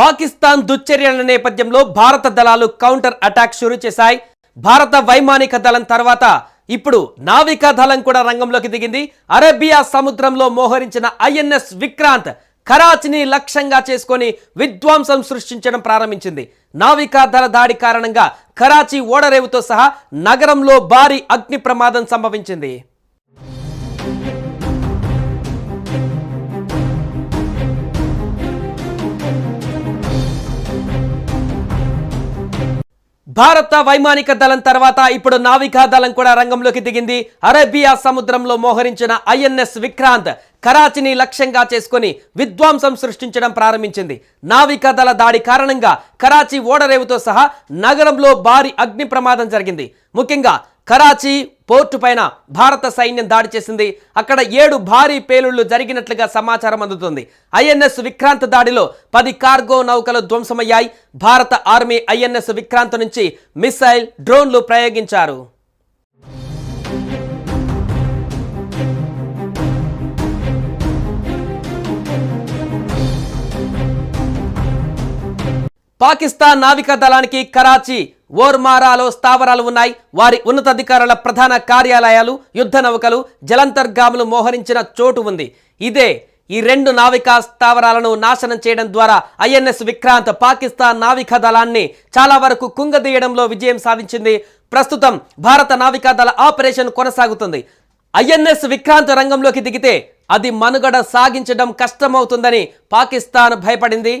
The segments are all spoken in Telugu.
పాకిస్తాన్ దుశ్చర్యల నేపథ్యంలో భారత దళాలు కౌంటర్ అటాక్ షురూ చేశాయి. భారత వైమానిక దళం తర్వాత ఇప్పుడు నావికా దళం కూడా రంగంలోకి దిగింది. అరేబియా సముద్రంలో మోహరించిన ఐఎన్ఎస్ విక్రాంత్ కరాచిని లక్ష్యంగా చేసుకొని విధ్వంసం సృష్టించడం ప్రారంభించింది. నావికా దళ దాడి కారణంగా కరాచీ ఓడరేవుతో సహా నగరంలో భారీ అగ్ని ప్రమాదం సంభవించింది. భారత వైమానిక దళం తర్వాత ఇప్పుడు నావికా దళం కూడా రంగంలోకి దిగింది. అరేబియా సముద్రంలో మోహరించిన ఐఎన్ఎస్ విక్రాంత్ కరాచిని లక్ష్యంగా చేసుకొని విధ్వంసం సృష్టించడం ప్రారంభించింది. నావికా దళ దాడి కారణంగా కరాచీ ఓడరేవుతో సహా నగరంలో భారీ అగ్ని ప్రమాదం జరిగింది. ముఖ్యంగా కరాచీ పోర్టు పైన భారత సైన్యం దాడి చేసింది. అక్కడ ఏడు భారీ పేలుళ్ళు జరిగినట్లుగా సమాచారం అందుతుంది. ఐఎన్ఎస్ విక్రాంత్ దాడిలో పది కార్గో నౌకలు ధ్వంసమయ్యాయి. భారత ఆర్మీ ఐఎన్ఎస్ విక్రాంత్ నుంచి మిసైల్ డ్రోన్లు ప్రయోగించారు. పాకిస్తాన్ నావికా దళానికి కరాచీ ఓర్మారాలో స్థావరాలు ఉన్నాయి. వారి ఉన్నతాధికారుల ప్రధాన కార్యాలయాలు యుద్ధ నౌకలు జలంతర్గాములు మోహరించిన చోటు ఉంది. ఇదే ఈ రెండు నావికా స్థావరాలను నాశనం చేయడం ద్వారా ఐఎన్ఎస్ విక్రాంత్ పాకిస్తాన్ నావికా దళాన్ని చాలా వరకు కుంగదీయడంలో విజయం సాధించింది. ప్రస్తుతం భారత నావికా దళ ఆపరేషన్ కొనసాగుతుంది. ఐఎన్ఎస్ విక్రాంత్ రంగంలోకి దిగితే అది మనుగడ సాగించడం కష్టమవుతుందని పాకిస్తాన్ భయపడింది.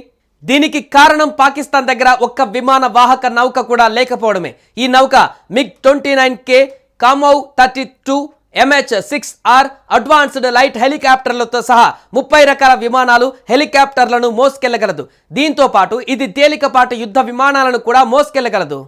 దీనికి కారణం పాకిస్తాన్ దగ్గర ఒక్క విమాన వాహక నౌక కూడా లేకపోవడమే. ఈ నౌక MiG twenty nine K Kamov thirty two MH six R advanced light హెలికాప్టర్లతో సహా ముప్పై రకాల విమానాలు హెలికాప్టర్లను మోసుకెళ్ళగలదు. దీంతో పాటు ఇది తేలికపాటి యుద్ధ విమానాలను కూడా మోసుకెళ్ళగలదు.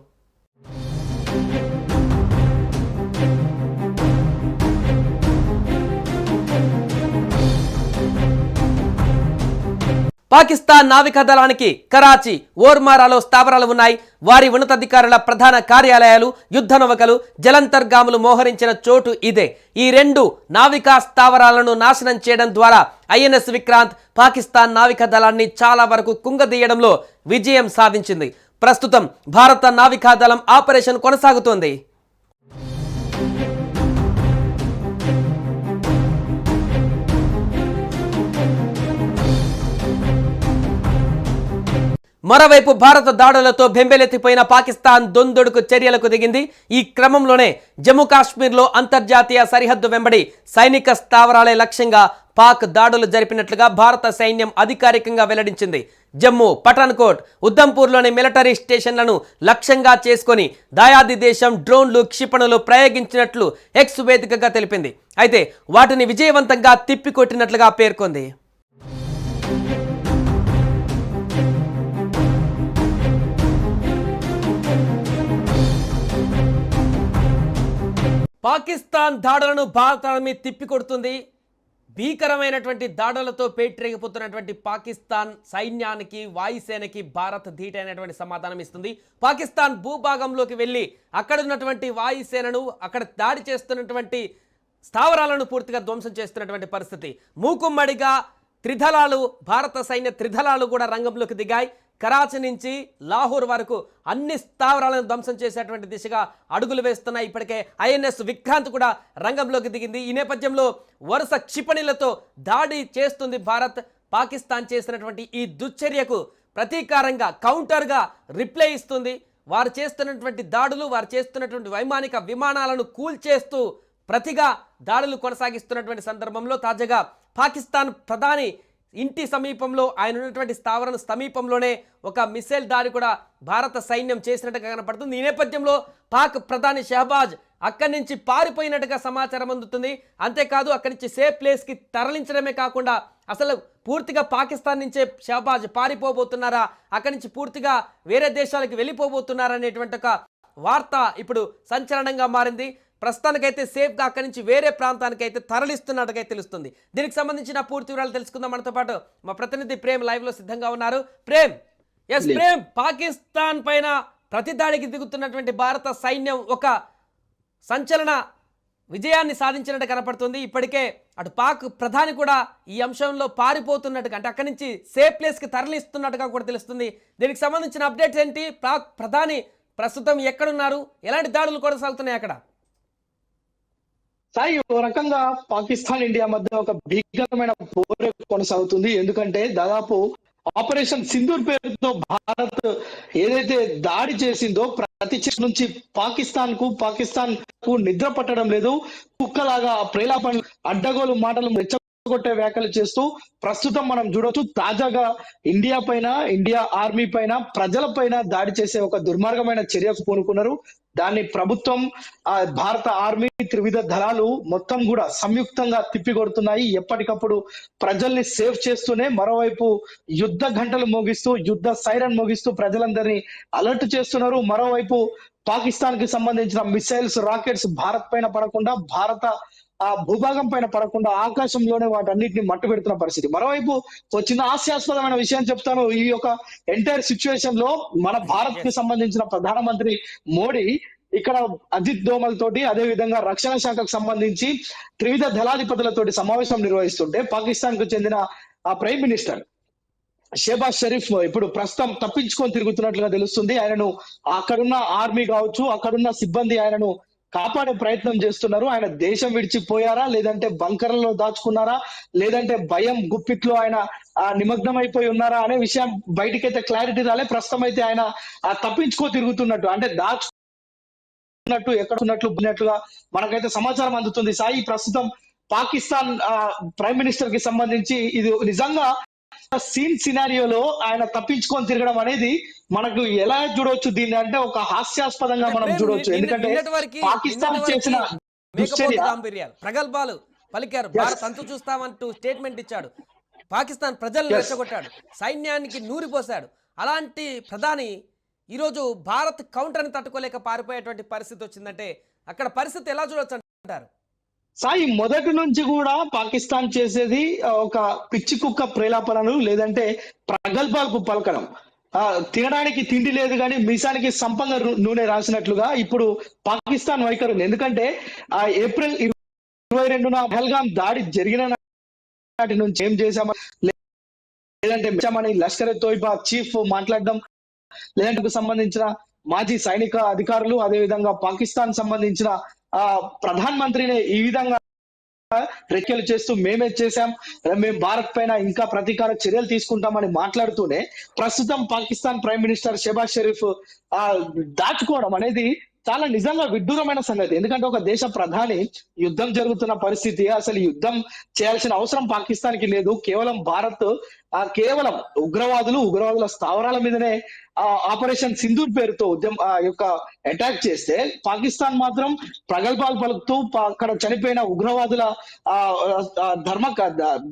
పాకిస్తాన్ నావికా దళానికి కరాచీ ఓర్మారాలో స్థావరాలు ఉన్నాయి. వారి ఉన్నతాధికారుల ప్రధాన కార్యాలయాలు యుద్ధ నౌకలు జలంతర్గాములు మోహరించిన చోటు ఇదే. ఈ రెండు నావికా స్థావరాలను నాశనం చేయడం ద్వారా ఐఎన్ఎస్ విక్రాంత్ పాకిస్తాన్ నావికా దళాన్ని చాలా వరకు కుంగదీయడంలో విజయం సాధించింది. ప్రస్తుతం భారత నావికా దళం ఆపరేషన్ కొనసాగుతోంది. మరోవైపు భారత దాడులతో బెంబెలెత్తిపోయిన పాకిస్తాన్ దొందొడుకు చర్యలకు దిగింది. ఈ క్రమంలోనే జమ్మూ కాశ్మీర్లో అంతర్జాతీయ సరిహద్దు వెంబడి సైనిక స్థావరాలే లక్ష్యంగా పాక్ దాడులు జరిపినట్లుగా భారత సైన్యం అధికారికంగా వెల్లడించింది. జమ్మూ పఠాన్కోట్ ఉద్దంపూర్లోని మిలిటరీ స్టేషన్లను లక్ష్యంగా చేసుకొని దాయాది దేశం డ్రోన్లు క్షిపణులు ప్రయోగించినట్లు ఎక్స్ వేదికగా తెలిపింది. అయితే వాటిని విజయవంతంగా తిప్పికొట్టినట్లుగా పేర్కొంది. పాకిస్తాన్ దాడులను భారత ఆర్మీ తిప్పికొడుతుంది. భీకరమైనటువంటి దాడులతో పేటరేగిపోతున్నటువంటి పాకిస్తాన్ సైన్యానికి వాయుసేనకి భారత్ ధీటైనటువంటి సమాధానం ఇస్తుంది. పాకిస్తాన్ భూభాగంలోకి వెళ్ళి అక్కడ ఉన్నటువంటి వాయుసేనను అక్కడ దాడి చేస్తున్నటువంటి స్థావరాలను పూర్తిగా ధ్వంసం చేస్తున్నటువంటి పరిస్థితి. మూకుమ్మడిగా త్రిధలాలు భారత సైన్య త్రిధలాలు కూడా రంగంలోకి దిగాయి. కరాచీ నుంచి లాహోర్ వరకు అన్ని స్థావరాలను ధ్వంసం చేసేటువంటి దిశగా అడుగులు వేస్తున్నాయి. ఇప్పటికే ఐఎన్ఎస్ విక్రాంత్ కూడా రంగంలోకి దిగింది. ఈ నేపథ్యంలో వరుస క్షిపణిలతో దాడి చేస్తుంది భారత్. పాకిస్తాన్ చేసినటువంటి ఈ దుశ్చర్యకు ప్రతీకారంగా కౌంటర్గా రిప్లై ఇస్తుంది. వారు చేస్తున్నటువంటి దాడులు వారు చేస్తున్నటువంటి వైమానిక విమానాలను కూల్చేస్తూ ప్రతిగా దాడులు కొనసాగిస్తున్నటువంటి సందర్భంలో తాజాగా పాకిస్తాన్ ప్రధాని ఇంటి సమీపంలో ఆయన ఉన్నటువంటి స్థావరం సమీపంలోనే ఒక మిసైల్ దాడి కూడా భారత సైన్యం చేసినట్టుగా కనపడుతుంది. ఈ నేపథ్యంలో పాక్ ప్రధాని షహబాజ్ అక్కడి నుంచి పారిపోయినట్టుగా సమాచారం అందుతుంది. అంతేకాదు అక్కడి నుంచి సేఫ్ ప్లేస్కి తరలించడమే కాకుండా అసలు పూర్తిగా పాకిస్తాన్ నుంచే షహబాజ్ పారిపోబోతున్నారా? అక్కడి నుంచి పూర్తిగా వేరే దేశాలకు వెళ్ళిపోబోతున్నారా అనేటువంటి ఒక వార్త ఇప్పుడు సంచలనంగా మారింది. ప్రస్తుతానికైతే సేఫ్గా అక్కడి నుంచి వేరే ప్రాంతానికి అయితే తరలిస్తున్నట్టుగా తెలుస్తుంది. దీనికి సంబంధించిన పూర్తి వివరాలు తెలుసుకుందాం మనతో పాటు. మా ప్రతినిధి ప్రేమ్ లైవ్లో సిద్ధంగా ఉన్నారు. ప్రేమ్ ఎస్ ప్రేమ్ పాకిస్తాన్ పైన ప్రతి దాడికి దిగుతున్నటువంటి భారత సైన్యం ఒక సంచలన విజయాన్ని సాధించినట్టు కనపడుతుంది. ఇప్పటికే అటు పాక్ ప్రధాని కూడా ఈ అంశంలో పారిపోతున్నట్టుగా అంటే అక్కడి నుంచి సేఫ్ ప్లేస్కి తరలిస్తున్నట్టుగా కూడా తెలుస్తుంది. దీనికి సంబంధించిన అప్డేట్స్ ఏంటి? పాక్ ప్రధాని ప్రస్తుతం ఎక్కడున్నారు? ఎలాంటి దాడులు కొనసాగుతున్నాయి అక్కడ? సాయి ఒక రకంగా పాకిస్తాన్ ఇండియా మధ్య ఒక భీకరమైన పోరు కొనసాగుతుంది. ఎందుకంటే దాదాపు ఆపరేషన్ సింధూర్ పేరుతో భారత్ ఏదైతే దాడి చేసిందో ప్రతి నుంచి పాకిస్తాన్కు పాకిస్తాన్కు నిద్ర పట్టడం లేదు. కుక్కలాగా ప్రేలాపన అడ్డగోలు మాటలు రెచ్చగొట్టే వ్యాఖ్యలు చేస్తూ ప్రస్తుతం మనం చూడొచ్చు తాజాగా ఇండియా పైన ఇండియా ఆర్మీ పైన ప్రజల పైన దాడి చేసే ఒక దుర్మార్గమైన చర్యకు పూనుకున్నారు. దాన్ని ప్రభుత్వం భారత ఆర్మీ త్రివిధ దళాలు మొత్తం కూడా సంయుక్తంగా తిప్పికొడుతున్నాయి. ఎప్పటికప్పుడు ప్రజల్ని సేవ్ చేస్తూనే మరోవైపు యుద్ధ గంటలు మోగిస్తూ యుద్ధ సైరన్ మోగిస్తూ ప్రజలందరినీ అలర్ట్ చేస్తున్నారు. మరోవైపు పాకిస్తాన్కి సంబంధించిన మిసైల్స్ రాకెట్స్ భారత్ పైన పడకుండా భారత ఆ భూభాగం పైన పడకుండా ఆకాశంలోనే వాటన్నిటిని మట్టు పెడుతున్న పరిస్థితి. మరోవైపు ఒక చిన్న హాస్యాస్పదమైన విషయం చెప్తాను. ఈ యొక్క ఎంటైర్ సిచ్యువేషన్లో మన భారత్కి సంబంధించిన ప్రధానమంత్రి మోడీ ఇక్కడ అజిత్ దోమల్ తోటి అదే విధంగా రక్షణ శాఖకు సంబంధించి త్రివిధ దళాధిపతులతోటి సమావేశం నిర్వహిస్తుంటే పాకిస్తాన్కు చెందిన ఆ ప్రైమ్ మినిస్టర్ షేబాజ్ షరీఫ్ ఇప్పుడు ప్రస్తుతం తప్పించుకొని తిరుగుతున్నట్లుగా తెలుస్తుంది. ఆయనను అక్కడున్న ఆర్మీ కావచ్చు అక్కడున్న సిబ్బంది ఆయనను కాపాడే ప్రయత్నం చేస్తున్నారు. ఆయన దేశం విడిచిపోయారా? లేదంటే బంకర్లలో దాచుకున్నారా? లేదంటే భయం గుప్పిట్లో ఆయన ఆ, నిమగ్నం అయిపోయి ఉన్నారా అనే విషయం బయటికైతే క్లారిటీ రాలే. ప్రస్తుతం అయితే ఆయన ఆ, తప్పించుకో తిరుగుతున్నట్టు అంటే దాచుకున్నట్టు ఎక్కడ ఉన్నట్లు ఉన్నట్లుగా మనకైతే సమాచారం అందుతుంది. సాయి ప్రస్తుతం పాకిస్తాన్ ఆ, ప్రైమ్ మినిస్టర్కి సంబంధించి ఇది నిజంగా సీన్ సినారియోలో ఆయన తప్పించుకొని తిరగడం అనేది మనకు ఎలా చూడవచ్చు దీన్ని అంటే ఒక హాస్యాస్పదంగా మనం చూడవచ్చు ఎందుకంటే పాకిస్తాన్ చేసిన ప్రగల్భాలు పలికారు. భారత్ అంతు చూస్తామంటూ స్టేట్మెంట్ ఇచ్చాడు. పాకిస్తాన్ ప్రజలను. రెచ్చగొట్టాడు. సైన్యానికి నూరిపోశాడు అలాంటి ప్రధాని ఈరోజు భారత్ కౌంటర్ని తట్టుకోలేక పారిపోయేటువంటి పరిస్థితి వచ్చిందంటే అక్కడ పరిస్థితి ఎలా చూడొచ్చు అంటారు? సాయి మొదటి నుంచి కూడా పాకిస్తాన్ చేసేది ఒక పిచ్చి కుక్క ప్రేలాపనలు లేదంటే ప్రగల్భాలకు పలకడం. ఆ తినడానికి తిండి లేదు కానీ మీసానికి సంపంగ నూనె రాసినట్లుగా ఇప్పుడు పాకిస్తాన్ వైఖరి ఎందుకంటే ఆ ఏప్రిల్ ఇరవై రెండున పహల్గాం దాడి జరిగిన నాటి నుంచి ఏం చేశామని లేదంటే మెచ్చామని లష్కర్ తోయిబా చీఫ్ మాట్లాడడం లేదంటే సంబంధించిన మాజీ సైనిక అధికారులు అదే విధంగా పాకిస్తాన్ సంబంధించిన ఆ ప్రధాన మంత్రిని ఈ విధంగా రెక్కలు చేస్తూ మేమే చేశాం. మేము భారత్ పైన ఇంకా ప్రతీకార చర్యలు తీసుకుంటామని మాట్లాడుతూనే ప్రస్తుతం పాకిస్తాన్ ప్రైమ్ మినిస్టర్ షెబాజ్ షరీఫ్ ఆ దాచుకోవడం అనేది చాలా నిజంగా విడ్డూరమైన సంగతి. ఎందుకంటే ఒక దేశ ప్రధాని యుద్ధం జరుగుతున్న పరిస్థితి అసలు యుద్ధం చేయాల్సిన అవసరం పాకిస్తాన్కి లేదు. కేవలం భారత్ ఆ కేవలం ఉగ్రవాదులు ఉగ్రవాదుల స్థావరాల మీదనే ఆ ఆపరేషన్ సింధూర్ పేరుతో ఉద్యమ యొక్క అటాక్ చేస్తే పాకిస్తాన్ మాత్రం ప్రగల్భాలు పలుకుతూ అక్కడ చనిపోయిన ఉగ్రవాదుల ఆ ధర్మ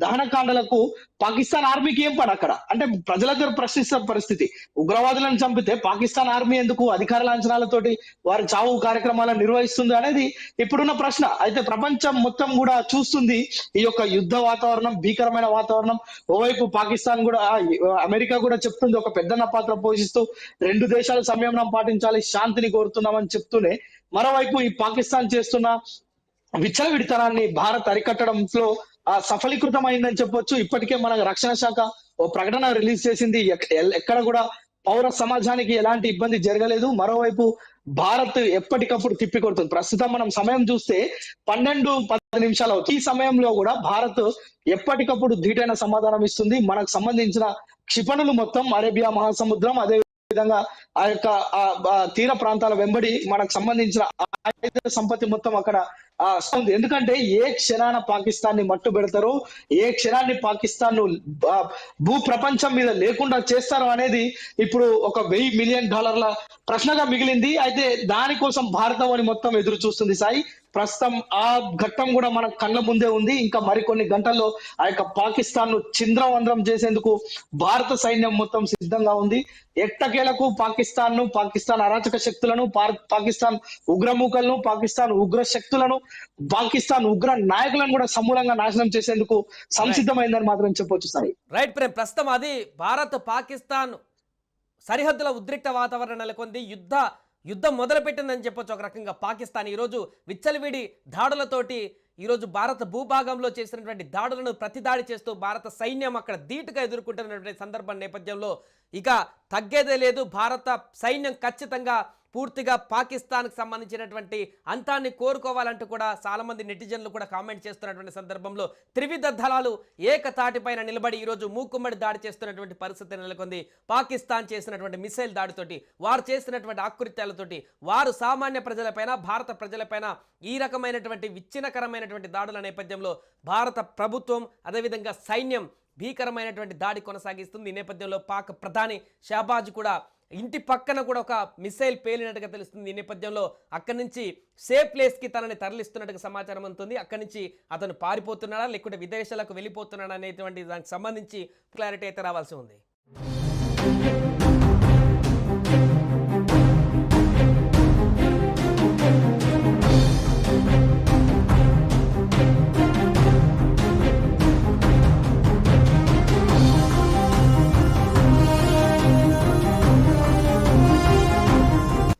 దహనకాండలకు పాకిస్తాన్ ఆర్మీకి ఏం పని అక్కడ? అంటే ప్రజలందరూ ప్రశ్నిస్తున్న పరిస్థితి. ఉగ్రవాదులను చంపితే పాకిస్తాన్ ఆర్మీ ఎందుకు అధికార లాంఛనాలతోటి వారి చావు కార్యక్రమాలను నిర్వహిస్తుంది అనేది ఇప్పుడున్న ప్రశ్న. అయితే ప్రపంచం మొత్తం కూడా చూస్తుంది ఈ యొక్క యుద్ధ వాతావరణం భీకరమైన వాతావరణం. ఓవైపు పాకిస్తాన్ కూడా అమెరికా కూడా చెప్తుంది ఒక పెద్దన్న పాత్ర పోషిస్తూ రెండు దేశాలు సంయమనం పాటించాలి శాంతిని కోరుతున్నామని చెప్తూనే మరోవైపు ఈ పాకిస్తాన్ చేస్తున్న విచ్చలవిడితనాన్ని భారత్ అరికట్టడంలో ఆ సఫలీకృతం అయిందని చెప్పొచ్చు. ఇప్పటికే మన రక్షణ శాఖ ఓ ప్రకటన రిలీజ్ చేసింది. ఎక్కడ కూడా పౌర సమాజానికి ఎలాంటి ఇబ్బంది జరగలేదు. మరోవైపు భారత్ ఎప్పటికప్పుడు తిప్పికొడుతుంది ప్రస్తుతం మనం సమయం చూస్తే పన్నెండు పది నిమిషాలు అవుతుంది. ఈ సమయంలో కూడా భారత్ ఎప్పటికప్పుడు ధీటైన సమాధానం ఇస్తుంది. మనకు సంబంధించిన క్షిపణులు మొత్తం అరేబియా మహాసముద్రం అదే విధంగా ఆ యొక్క తీర ప్రాంతాల వెంబడి మనకు సంబంధించిన ఆయుధ సంపత్తి మొత్తం అక్కడ ఉంది ఎందుకంటే ఏ క్షణాన పాకిస్తాన్ని మట్టు పెడతారు ఏ క్షణాన్ని పాకిస్తాన్ను భూ ప్రపంచం మీద లేకుండా చేస్తారు అనేది ఇప్పుడు ఒక వెయ్యి మిలియన్ డాలర్ల ప్రశ్నగా మిగిలింది. అయితే దానికోసం భారతం మొత్తం ఎదురు చూస్తుంది సాయి. ప్రస్తుతం ఆ ఘట్టం కూడా మన కళ్ళ ముందే ఉంది. ఇంకా మరికొన్ని గంటల్లో ఆ యొక్క పాకిస్తాన్ను చింద్రవంద్రం చేసేందుకు భారత సైన్యం మొత్తం సిద్ధంగా ఉంది. ఎట్టకేలకు పాకిస్తాన్ పాకిస్తాన్ను పాకిస్తాన్ అరాచక శక్తులను పాకిస్తాన్ ఉగ్రమూకలను పాకిస్తాన్ ఉగ్ర శక్తులను పాకిస్తాన్ ఉగ్ర నాయకులను కూడా సమూలంగా నాశనం చేసేందుకు సంసిద్ధమైందని మాత్రం చెప్పొచ్చు సాయి రైట్ ప్రేమ్ ప్రస్తుతం అది భారత్ పాకిస్తాన్ సరిహద్దుల ఉద్రిక్త వాతావరణం నెలకొంది. యుద్ధ యుద్ధం మొదలుపెట్టిందని చెప్పొచ్చు ఒక రకంగా పాకిస్తాన్. ఈరోజు విచ్చలవిడి దాడులతోటి ఈరోజు భారత భూభాగంలో చేసినటువంటి దాడులను ప్రతిదాడి చేస్తూ భారత సైన్యం అక్కడ ధీటుగా ఎదుర్కొంటున్నటువంటి సందర్భం నేపథ్యంలో ఇక తగ్గేదే లేదు. భారత సైన్యం ఖచ్చితంగా పూర్తిగా పాకిస్తాన్కి సంబంధించినటువంటి అంతాన్ని కోరుకోవాలంటూ కూడా చాలామంది నెటిజన్లు కూడా కామెంట్ చేస్తున్నటువంటి సందర్భంలో త్రివిధ దళాలు ఏకతాటిపైన నిలబడి ఈరోజు మూకుమ్మడి దాడి చేస్తున్నటువంటి పరిస్థితి నెలకొంది. పాకిస్తాన్ చేసినటువంటి మిసైల్ దాడితోటి వారు చేసినటువంటి ఆకృత్యాలతోటి వారు సామాన్య ప్రజలపైన భారత ప్రజలపైన ఈ రకమైనటువంటి విచ్ఛిన్నకరమైనటువంటి దాడుల నేపథ్యంలో భారత ప్రభుత్వం అదేవిధంగా సైన్యం భీకరమైనటువంటి దాడి కొనసాగిస్తుంది. ఈ నేపథ్యంలో పాక్ ప్రధాని షహబాజ్ కూడా ఇంటి పక్కన కూడా ఒక మిసైల్ పేలినట్టుగా తెలుస్తుంది. ఈ నేపథ్యంలో అక్కడి నుంచి సేఫ్ ప్లేస్కి తనని తరలిస్తున్నట్టుగా సమాచారం అందుతుంది. అక్కడి నుంచి అతను పారిపోతున్నాడా లేకుంటే విదేశాలకు వెళ్ళిపోతున్నాడా అనేటువంటి దానికి సంబంధించి క్లారిటీ అయితే రావాల్సి ఉంది.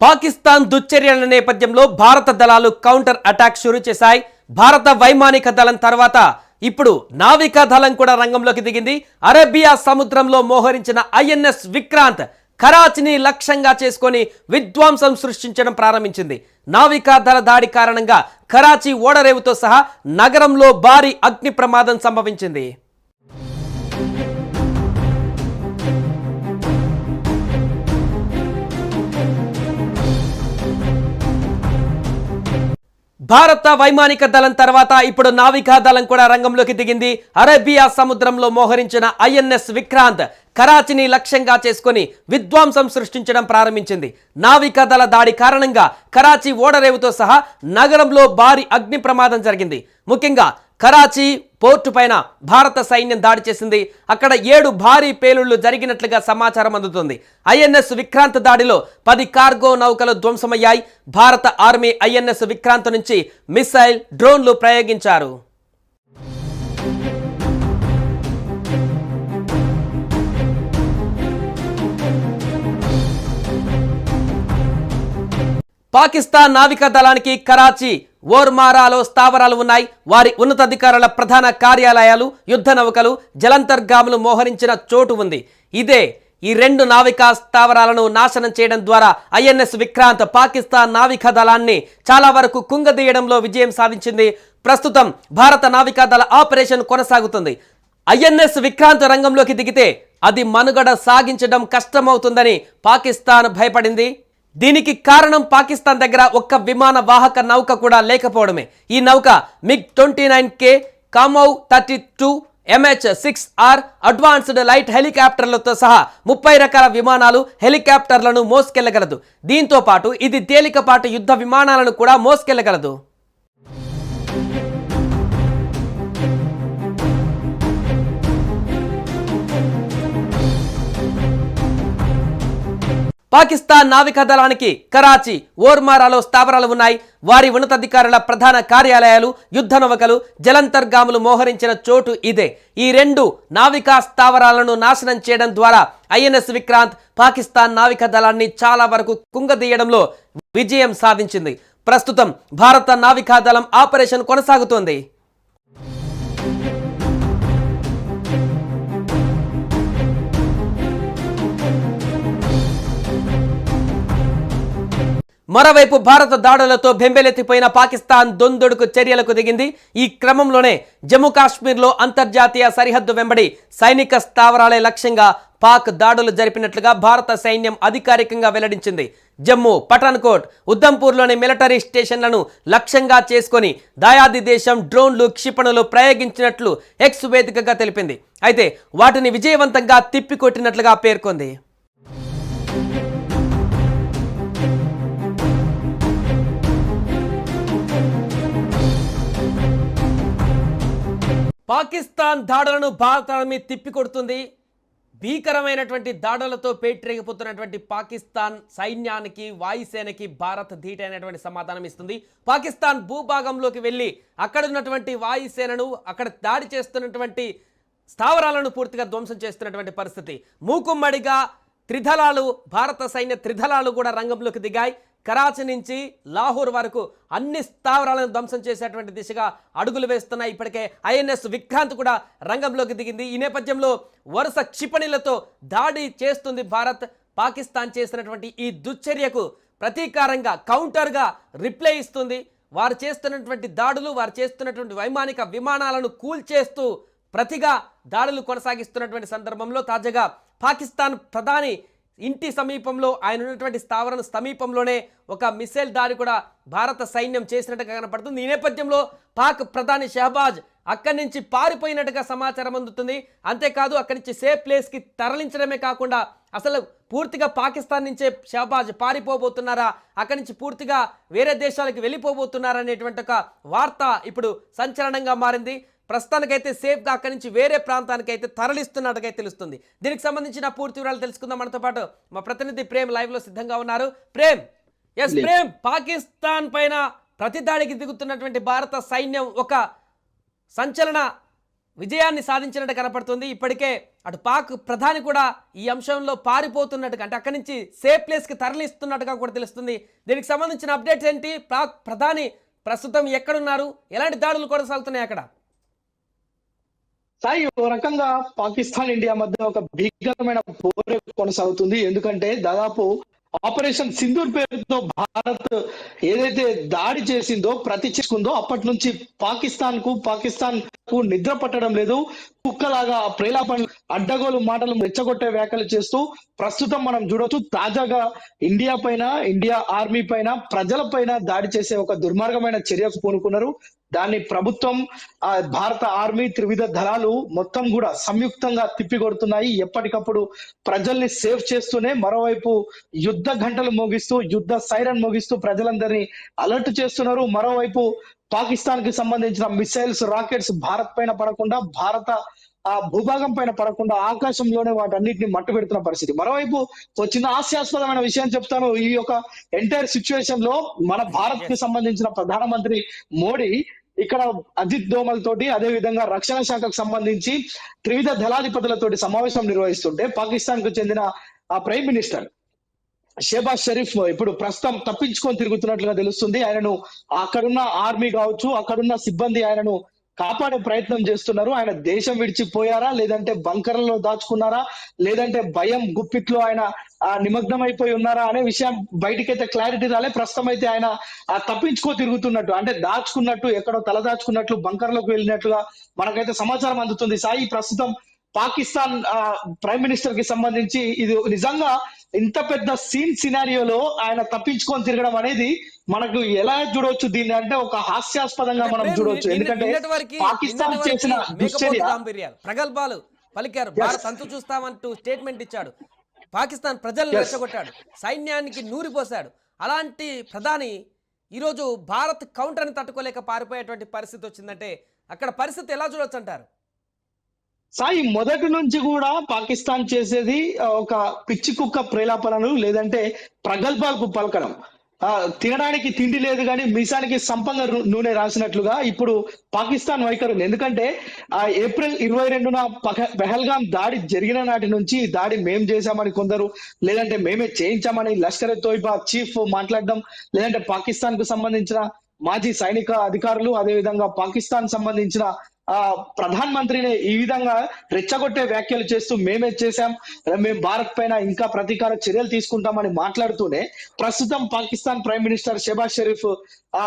పాకిస్తాన్ దుశ్చర్యల నేపథ్యంలో భారత దళాలు కౌంటర్ అటాక్ షురూ చేశాయి. భారత వైమానిక దళం తర్వాత ఇప్పుడు నావికా దళం కూడా రంగంలోకి దిగింది. అరేబియా సముద్రంలో మోహరించిన ఐఎన్ఎస్ విక్రాంత్ కరాచిని లక్ష్యంగా చేసుకొని విధ్వంసం సృష్టించడం ప్రారంభించింది. నావికా దళ దాడి కారణంగా కరాచీ ఓడరేవుతో సహా నగరంలో భారీ అగ్ని ప్రమాదం సంభవించింది. భారత వైమానిక దళం తర్వాత ఇప్పుడు నావికా దళం కూడా రంగంలోకి దిగింది. అరేబియా సముద్రంలో మోహరించిన ఐఎన్ఎస్ విక్రాంత్ కరాచిని లక్ష్యంగా చేసుకుని విధ్వంసం సృష్టించడం ప్రారంభించింది. నావికా దళ దాడి కారణంగా కరాచీ ఓడరేవుతో సహా నగరంలో భారీ అగ్ని ప్రమాదం జరిగింది. ముఖ్యంగా కరాచీ పోర్టు పైన భారత సైన్యం దాడి చేసింది. అక్కడ ఏడు భారీ పేలుళ్ళు జరిగినట్లుగా సమాచారం అందుతుంది. ఐఎన్ఎస్ విక్రాంత్ దాడిలో పది కార్గో నౌకలు ధ్వంసమయ్యాయి. భారత ఆర్మీ ఐఎన్ఎస్ విక్రాంత్ నుంచి మిసైల్ డ్రోన్లు ప్రయోగించారు. పాకిస్తాన్ నావికా దళానికి కరాచీ ఓర్మారాలో స్థావరాలు ఉన్నాయి. వారి ఉన్నతాధికారుల ప్రధాన కార్యాలయాలు యుద్ధ నౌకలు జలంతర్గాములు మోహరించిన చోటు ఉంది. ఇదే ఈ రెండు నావికా స్థావరాలను నాశనం చేయడం ద్వారా ఐఎన్ఎస్ విక్రాంత్ పాకిస్తాన్ నావికా దళాన్ని చాలా వరకు కుంగదీయడంలో విజయం సాధించింది. ప్రస్తుతం భారత నావికా దళ ఆపరేషన్ కొనసాగుతుంది. ఐఎన్ఎస్ విక్రాంత్ రంగంలోకి దిగితే అది మనుగడ సాగించడం కష్టమవుతుందని పాకిస్తాన్ భయపడింది. దీనికి కారణం పాకిస్తాన్ దగ్గర ఒక్క విమాన వాహక నౌక కూడా లేకపోవడమే. ఈ నౌక MiG twenty nine K Kamov thirty two MH six R advanced light హెలికాప్టర్లతో సహా ముప్పై రకాల విమానాలు హెలికాప్టర్లను మోసుకెళ్ళగలదు. దీంతో పాటు ఇది తేలికపాటు యుద్ధ విమానాలను కూడా మోసుకెళ్ళగలదు. పాకిస్తాన్ నావికా దళానికి కరాచీ ఓర్మారాలో స్థావరాలు ఉన్నాయి. వారి ఉన్నతాధికారుల ప్రధాన కార్యాలయాలు యుద్ధ నౌకలు జలంతర్గాములు మోహరించిన చోటు ఇదే. ఈ రెండు నావికా స్థావరాలను నాశనం చేయడం ద్వారా ఐఎన్ఎస్ విక్రాంత్ పాకిస్తాన్ నావికా దళాన్ని చాలా వరకు కుంగదీయడంలో విజయం సాధించింది. ప్రస్తుతం భారత నావికా దళం ఆపరేషన్ కొనసాగుతోంది. మరోవైపు భారత దాడులతో బెంబెలెత్తిపోయిన పాకిస్తాన్ దొందొడుకు చర్యలకు దిగింది. ఈ క్రమంలోనే జమ్మూ కాశ్మీర్లో అంతర్జాతీయ సరిహద్దు వెంబడి సైనిక స్థావరాలే లక్ష్యంగా పాక్ దాడులు జరిపినట్లుగా భారత సైన్యం అధికారికంగా వెల్లడించింది. జమ్మూ పఠాన్కోట్ ఉద్దంపూర్లోని మిలిటరీ స్టేషన్లను లక్ష్యంగా చేసుకొని దాయాది దేశం డ్రోన్లు క్షిపణులు ప్రయోగించినట్లు ఎక్స్ వేదికగా తెలిపింది. అయితే వాటిని విజయవంతంగా తిప్పికొట్టినట్లుగా పేర్కొంది. పాకిస్తాన్ దాడులను భారత ఆర్మీ తిప్పికొడుతుంది. భీకరమైనటువంటి దాడులతో పేటరేగిపోతున్నటువంటి పాకిస్తాన్ సైన్యానికి వాయుసేనకి భారత్ ధీటైనటువంటి సమాధానం ఇస్తుంది. పాకిస్తాన్ భూభాగంలోకి వెళ్ళి అక్కడ ఉన్నటువంటి వాయుసేనను అక్కడ దాడి చేస్తున్నటువంటి స్థావరాలను పూర్తిగా ధ్వంసం చేస్తున్నటువంటి పరిస్థితి. మూకుమ్మడిగా త్రిధలాలు భారత సైన్య త్రిధలాలు కూడా రంగంలోకి దిగాయి. కరాచీ నుంచి లాహోర్ వరకు అన్ని స్థావరాలను ధ్వంసం చేసేటువంటి దిశగా అడుగులు వేస్తున్నాయి ఇప్పటికే ఐఎన్ఎస్ విక్రాంత్ కూడా రంగంలోకి దిగింది. ఈ నేపథ్యంలో వరుస క్షిపణిలతో దాడి చేస్తుంది భారత్. పాకిస్తాన్ చేసినటువంటి ఈ దుశ్చర్యకు ప్రతీకారంగా కౌంటర్గా రిప్లై ఇస్తుంది. వారు చేస్తున్నటువంటి దాడులు వారు చేస్తున్నటువంటి వైమానిక విమానాలను కూల్చేస్తూ ప్రతిగా దాడులు కొనసాగిస్తున్నటువంటి సందర్భంలో తాజాగా పాకిస్తాన్ ప్రధాని ఇంటి సమీపంలో ఆయన ఉన్నటువంటి స్థావరం సమీపంలోనే ఒక మిసైల్ దాడి కూడా భారత సైన్యం చేసినట్టుగా కనపడుతుంది. ఈ నేపథ్యంలో పాక్ ప్రధాని షహబాజ్ అక్కడి నుంచి పారిపోయినట్టుగా సమాచారం అందుతుంది. అంతేకాదు అక్కడి నుంచి సేఫ్ ప్లేస్కి తరలించడమే కాకుండా అసలు పూర్తిగా పాకిస్తాన్ నుంచే షహబాజ్ పారిపోబోతున్నారా? అక్కడి నుంచి పూర్తిగా వేరే దేశాలకు వెళ్ళిపోబోతున్నారా అనేటువంటి ఒక వార్త ఇప్పుడు సంచలనంగా మారింది. ప్రస్తుతానికైతే సేఫ్గా అక్కడి నుంచి వేరే ప్రాంతానికి అయితే తరలిస్తున్నట్టుగా తెలుస్తుంది. దీనికి సంబంధించిన పూర్తి వివరాలు తెలుసుకుందాం మనతో పాటు. మా ప్రతినిధి ప్రేమ్ లైవ్లో సిద్ధంగా ఉన్నారు. ప్రేమ్ ఎస్ ప్రేమ్ పాకిస్తాన్ పైన ప్రతిదాడికి దిగుతున్నటువంటి భారత సైన్యం ఒక సంచలన విజయాన్ని సాధించినట్టు కనపడుతుంది. ఇప్పటికే అటు పాక్ ప్రధాని కూడా ఈ అంశంలో పారిపోతున్నట్టుగా అంటే అక్కడి నుంచి సేఫ్ ప్లేస్కి తరలిస్తున్నట్టుగా కూడా తెలుస్తుంది. దీనికి సంబంధించిన అప్డేట్స్ ఏంటి? పాక్ ప్రధాని ప్రస్తుతం ఎక్కడున్నారు? ఎలాంటి దాడులు కొనసాగుతున్నాయి అక్కడ? సాయి ఓ రకంగా పాకిస్తాన్ ఇండియా మధ్య ఒక భీకరమైన పోరే కొనసాగుతుంది. ఎందుకంటే దాదాపు ఆపరేషన్ సింధూర్ పేరుతో భారత్ ఏదైతే దాడి చేసిందో ప్రతి చేసుకుందో అప్పటి నుంచి పాకిస్తాన్కు పాకిస్తాన్కు నిద్ర పట్టడం లేదు. కుక్కలాగా ప్రేలాపన అడ్డగోలు మాటలు రెచ్చగొట్టే వ్యాఖ్యలు చేస్తూ ప్రస్తుతం మనం చూడొచ్చు తాజాగా ఇండియా పైన ఇండియా ఆర్మీ పైన ప్రజల పైన దాడి చేసే ఒక దుర్మార్గమైన చర్యకు పూనుకున్నారు. దాన్ని ప్రభుత్వం ఆ భారత ఆర్మీ త్రివిధ దళాలు మొత్తం కూడా సంయుక్తంగా తిప్పికొడుతున్నాయి. ఎప్పటికప్పుడు ప్రజల్ని సేవ్ చేస్తూనే మరోవైపు యుద్ధ గంటలు మోగిస్తూ యుద్ధ సైరన్ మోగిస్తూ ప్రజలందరినీ అలర్ట్ చేస్తున్నారు. మరోవైపు పాకిస్తాన్కి సంబంధించిన మిసైల్స్ రాకెట్స్ భారత్ పైన పడకుండా భారత ఆ భూభాగం పైన పడకుండా ఆకాశంలోనే వాటన్నిటిని మట్టు పెడుతున్న పరిస్థితి. మరోవైపు ఒక చిన్న హాస్యాస్పదమైన విషయం చెప్తాను. ఈ యొక్క ఎంటైర్ సిచ్యువేషన్లో మన భారత్కి సంబంధించిన ప్రధానమంత్రి మోడీ ఇక్కడ అజిత్ దోమల్ తోటి అదే విధంగా రక్షణ శాఖకు సంబంధించి త్రివిధ దళాధిపతులతోటి సమావేశం నిర్వహిస్తుంటే పాకిస్తాన్కు చెందిన ఆ ప్రైమ్ మినిస్టర్ షేబాజ్ షరీఫ్ ఇప్పుడు ప్రస్తుతం తప్పించుకొని తిరుగుతున్నట్లుగా తెలుస్తుంది. ఆయనను అక్కడున్న ఆర్మీ కావచ్చు అక్కడున్న సిబ్బంది ఆయనను కాపాడే ప్రయత్నం చేస్తున్నారు. ఆయన దేశం విడిచిపోయారా? లేదంటే బంకర్లలో దాచుకున్నారా? లేదంటే భయం గుప్పిట్లో ఆయన నిమగ్నం అయిపోయి ఉన్నారా అనే విషయం బయటికైతే క్లారిటీ రాలే. ప్రస్తుతం అయితే ఆయన ఆ తప్పించుకో తిరుగుతున్నట్టు అంటే దాచుకున్నట్టు ఎక్కడో తల దాచుకున్నట్లు బంకర్లోకి వెళ్ళినట్లుగా మనకైతే సమాచారం అందుతుంది. సాయి ప్రస్తుతం పాకిస్తాన్ ప్రైమ్ మినిస్టర్కి సంబంధించి ఇది నిజంగా ఇంత పెద్ద సీన్ సినారియోలో ఆయన తప్పించుకొని తిరగడం అనేది మనకు ఎలా చూడవచ్చు దీన్ని అంటే ఒక హాస్యాస్పదంగా మనం చూడవచ్చు ఎందుకంటే పాకిస్తాన్ చేసిన ప్రగల్భాలు పలికారు. భారత్ అంతు చూస్తామంటూ స్టేట్మెంట్ ఇచ్చాడు. పాకిస్తాన్ ప్రజలను. రెచ్చగొట్టాడు. సైన్యానికి నూరిపోశాడు అలాంటి ప్రధాని ఈరోజు భారత్ కౌంటర్ని తట్టుకోలేక పారిపోయేటువంటి పరిస్థితి వచ్చిందంటే అక్కడ పరిస్థితి ఎలా చూడొచ్చు అంటారు? సాయి మొదటి నుంచి కూడా పాకిస్తాన్ చేసేది ఒక పిచ్చి కుక్క ప్రేలాపనలు లేదంటే ప్రగల్భాలకు పలకడం. తినడానికి తిండి లేదు కానీ మీసానికి సంపంగ నూనె రాసినట్లుగా ఇప్పుడు పాకిస్తాన్ వైఖరి ఉంది ఎందుకంటే ఆ ఏప్రిల్ ఇరవై రెండున పహ- పెహల్గాం దాడి జరిగిన నాటి నుంచి దాడి మేం చేశామని కొందరు లేదంటే మేమే చేయించామని లష్కర్ తోయిబా చీఫ్ మాట్లాడడం లేదంటే పాకిస్తాన్కు సంబంధించిన మాజీ సైనిక అధికారులు అదే విధంగా పాకిస్తాన్ సంబంధించిన ప్రధాన మంత్రిని ఈ విధంగా రెచ్చగొట్టే వ్యాఖ్యలు చేస్తూ మేమే చేశాం. మేము భారత్ పైన ఇంకా ప్రతీకార చర్యలు తీసుకుంటామని మాట్లాడుతూనే ప్రస్తుతం పాకిస్తాన్ ప్రైమ్ మినిస్టర్ షెబాజ్ షరీఫ్ ఆ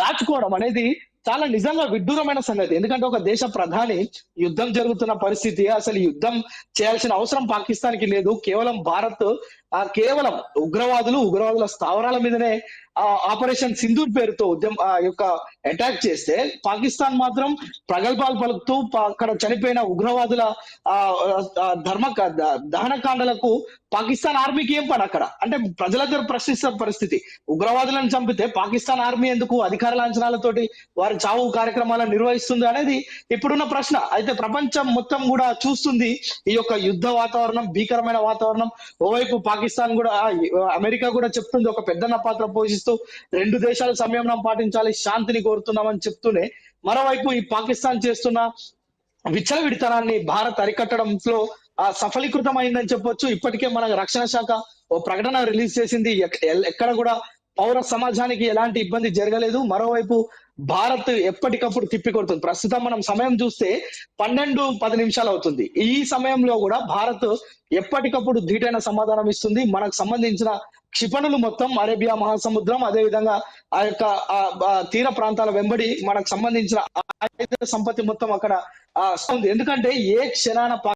దాచుకోవడం అనేది చాలా నిజంగా విడ్డూరమైన సంగతి. ఎందుకంటే ఒక దేశ ప్రధాని యుద్ధం జరుగుతున్న పరిస్థితి అసలు యుద్ధం చేయాల్సిన అవసరం పాకిస్తాన్కి లేదు. కేవలం భారత్ ఆ కేవలం ఉగ్రవాదులు ఉగ్రవాదుల స్థావరాల మీదనే ఆపరేషన్ సింధూర్ పేరుతో ఉద్యమ యొక్క అటాక్ చేస్తే పాకిస్తాన్ మాత్రం ప్రగల్భాలు పలుకుతూ అక్కడ చనిపోయిన ఉగ్రవాదుల ధర్మ దహనకాండలకు పాకిస్తాన్ ఆర్మీకి ఏం పని అక్కడ? అంటే ప్రజల దగ్గర ప్రశ్నిస్తున్న పరిస్థితి. ఉగ్రవాదులను చంపితే పాకిస్తాన్ ఆర్మీ ఎందుకు అధికార లాంఛనాలతోటి వారి చావు కార్యక్రమాలను నిర్వహిస్తుంది అనేది ఇప్పుడున్న ప్రశ్న. అయితే ప్రపంచం మొత్తం కూడా చూస్తుంది ఈ యొక్క యుద్ధ వాతావరణం భీకరమైన వాతావరణం. ఓవైపు పాకిస్తాన్ కూడా అమెరికా కూడా చెప్తుంది ఒక పెద్దన్న పాత్ర పోషిస్తూ రెండు దేశాలు సంయమనం పాటించాలి శాంతిని కోరుతున్నామని చెప్తూనే మరోవైపు ఈ పాకిస్తాన్ చేస్తున్న విచ్చలవిడితనాన్ని భారత్ అరికట్టడంలో ఆ చెప్పొచ్చు. ఇప్పటికే మన రక్షణ శాఖ ఓ ప్రకటన రిలీజ్ చేసింది. ఎక్కడ కూడా పౌర సమాజానికి ఎలాంటి ఇబ్బంది జరగలేదు. మరోవైపు భారత్ ఎప్పటికప్పుడు తిప్పికొడుతుంది ప్రస్తుతం మనం సమయం చూస్తే పన్నెండు పది నిమిషాలు అవుతుంది. ఈ సమయంలో కూడా భారత్ ఎప్పటికప్పుడు ధీటైన సమాధానం ఇస్తుంది. మనకు సంబంధించిన క్షిపణులు మొత్తం అరేబియా మహాసముద్రం అదే విధంగా ఆ యొక్క తీర ప్రాంతాల వెంబడి మనకు సంబంధించిన ఆయుధ సంపత్తి మొత్తం అక్కడ ఉంది ఎందుకంటే ఏ క్షణాన